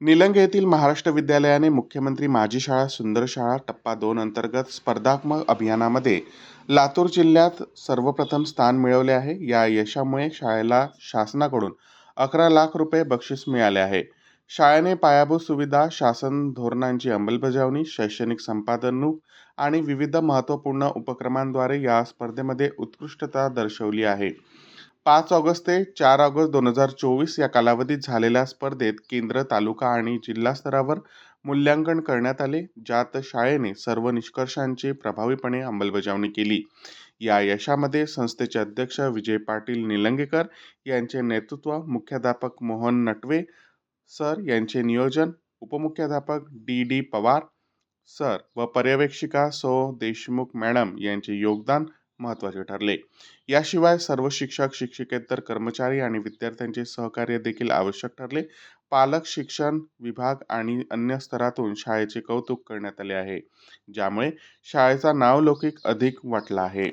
निलंग येथील महाराष्ट्र विद्यालयाने मुख्यमंत्री माझी शाळा सुंदर शाळा टप्पा दोन अंतर्गत स्पर्धात्मक अभियानामध्ये लातूर जिल्ह्यात सर्वप्रथम स्थान मिळवले आहे. या यशामुळे शाळेला शासनाकडून अकरा लाख रुपये बक्षीस मिळाले आहे. शाळेने पायाभूत सुविधा शासन धोरणांची अंमलबजावणी शैक्षणिक संपादनूक आणि विविध महत्त्वपूर्ण उपक्रमांद्वारे या स्पर्धेमध्ये उत्कृष्टता दर्शवली आहे. पाच ऑगस्ट ते चार ऑगस्ट दोन हजार चोवीस या कालावधीत झालेल्या स्पर्धेत केंद्र तालुका आणि जिल्हा स्तरावर मूल्यांकन करण्यात आले ज्यात शाळेने सर्व निष्कर्षांची प्रभावीपणे अंमलबजावणी केली. या यशामध्ये संस्थेचे अध्यक्ष विजय पाटील निलंगेकर यांचे नेतृत्व मुख्याध्यापक मोहन नटवे सर यांचे नियोजन उपमुख्याध्यापक डी डी पवार सर व पर्यवेक्षिका सो देशमुख मॅडम यांचे योगदान महत्त्वाचे ठरले. याशिवाय सर्व शिक्षक शिक्षकेतर कर्मचारी आणि विद्यार्थ्यांचे सहकार्य देखील आवश्यक ठरले. पालक शिक्षण विभाग आणि अन्य स्तरातून शाळेचे कौतुक करण्यात आले आहे ज्यामुळे शाळेचा नावलौकिक अधिक वाटला आहे.